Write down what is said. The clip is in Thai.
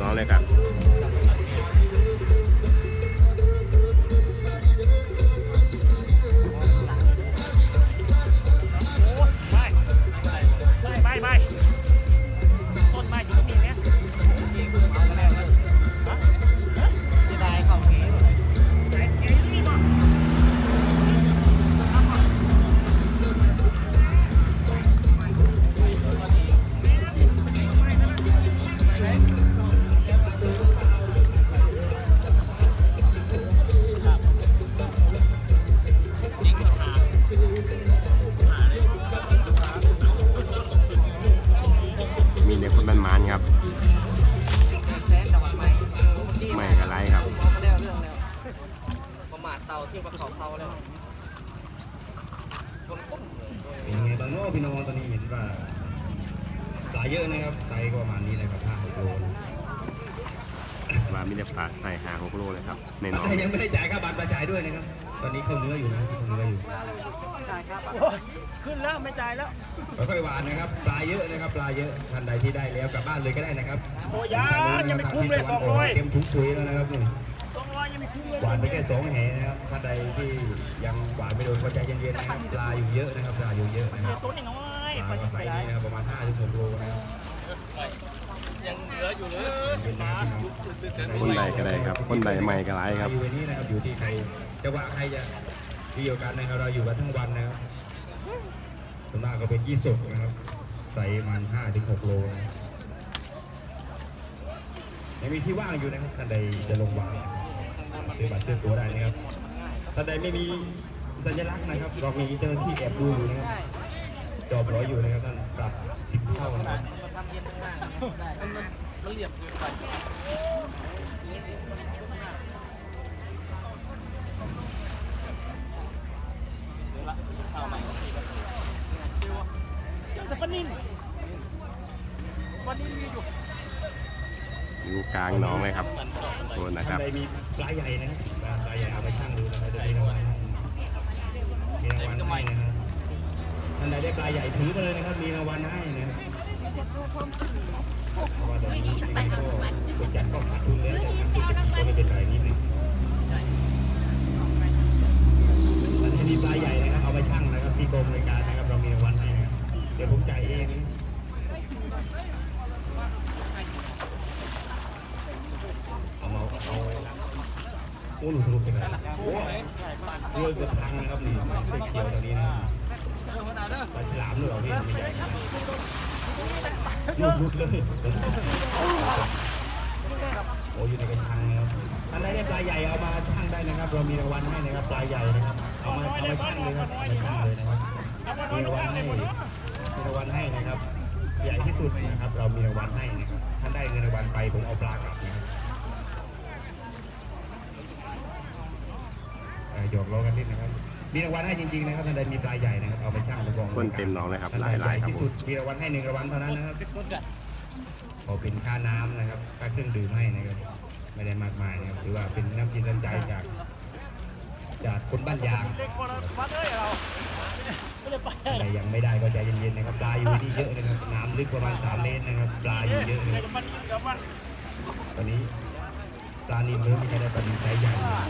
น้องเลยครับางเนาะพี่น้องตอนนี้เห็นว่าปลาเยอะนะครับไซส์ก็ประมาณนี้เลยครับห้าหกโลนะว่ามีแต่ปลาใส่หาหกโลเลยครับในน้องแต่ยังไม่ได้จ่ายค่าบัตรมาจ่ายด้วยนะครับ ตอนนี้เข้าเนื้ออยู่นะเข้าเนื้ออยู่ใช่ครับโอ้ยขึ้นแล้วไม่จ่ายแล้วค่อยๆหวานนะครับปลาเยอะนะครับปลาเยอะท่านใดที่ได้แล้วกลับบ้านเลยก็ได้นะครับโอ้ยายังไม่คุ้มเลยสองร้อยเต็มถุงปุ๋ยแล้วนะครับนี่ สองร้อยยังไม่คุ้มเลยหวานไปแค่สองแหนะครับท่านใดที่ยังหวานไม่โดนก็ใจเย็นๆนะครับปลาอยู่เยอะนะครับปลาอยู่เยอะนะครับตัวนี้น้อยปลาก็ไซส์นี้นะครับประมาณ5ถึง6โลนะครับยังเหลืออยู่เลยเป็นนะครับพี่น้องคนใดก็ได้ครับคนใดไม่กระไรครับอยู่ในนี้นะครับอยู่ที่ใครจะว่าใครจะเดียวกันนะครับเราอยู่กันทั้งวันนะครับส่วนมากก็เป็นยี่สกนะครับ ใส่มันห้าถึงหกโลนะครับยังมีที่ว่างอยู่นะครับท่านใดจะลงวาง ซื้อบัตรซื้อตั๋วได้นะครับท่าใดไม่มีสัญลักษณ์นะครับเรามีเจ้าหน้าที่แอบดูอยู่นะครับจอบร้อยอยู่นะครับท่านปรับสิบเท่านะครับมาทำเย็นมากได้มันมันเหลี่ยมเกินไปเจอแต่ปนินปลานินมีอยู่ อยู่กลางหน้องเลยครับโทษนะครับใดมีปลาใหญ่นะปลาใหญ่เอาไปชั่งดูนะครับจะมีรางวัลให้มีรางวัลให้นะครับท่านใดได้ปลาใหญ่ถือไปเลยนะครับ มีรางวัลให้นะครับเพราะว่าตอนนี้ยังไงก็จัดก็ขาดทุนเลยขาดทุนไปกี่ก็ไม่เป็นไรนิดนึงท่านที่มีปลาใหญ่นะครับ เอาไปชั่งนะครับ ที่กรมบริการนะครับ เรามีรางวัลให้นะครับเดี๋ยวผมจ่ายเองนะเอามาเอา โอ้หนูสรุปเป็นไงโอ้เรือเกือบพังนะครับนี่เสื้อเขียวตอนนี้นะปลาฉลามหรือเปล่าพี่ไม่ใหญ่หลุดหลุดเลยโอ้อยู่ในกระชังนะครับท่านใดได้ปลาใหญ่เอามาชั่งได้นะครับ เรามีรางวัลให้นะครับปลาใหญ่นะครับ เอามาเอามาชั่งเลยครับเอามาชั่งเลยนะครับมีรางวัลให้มีรางวัลให้นะครับ ใหญ่ที่สุดนะครับ เรามีรางวัลให้นะครับท่านได้เงินรางวัลไปผมเอาปลากลับนะครับ เอ่อ หยอกล้อกันนิดนะครับ มีรางวัลให้จริงๆนะครับท่านใดมีปลาใหญ่นะครับเอาไปช่างไปกองคนเต็มหนองเลยครับท่านหใดลายๆใหญ่ครับที่ผสุมดมีรางวัลให้หนึ่งรางวัลเท่านั้นนะครับขอเป็นค่าน้ำนะครับค่าเครื่องดื่มให้นะครับไม่ได้มากมายนะครับถือว่าเป็นน้ำจิตน้ำใจจาก จากคนบ้านยางเล็กกว่าปลาเอ้ยเราไม่ได้ไปท่านใดยังไม่ได้ก็ใจเย็นๆนะครับปลาอยู่ที่นี่เยอะนะครับน้ำลึกประมาณ3เมตรนะครับปลาอยู่เยอะนะครับมันเดี๋ยวมันตอนนี้ปลานิลเริ่มมีใครได้ปลานิลไซส์ใหญ่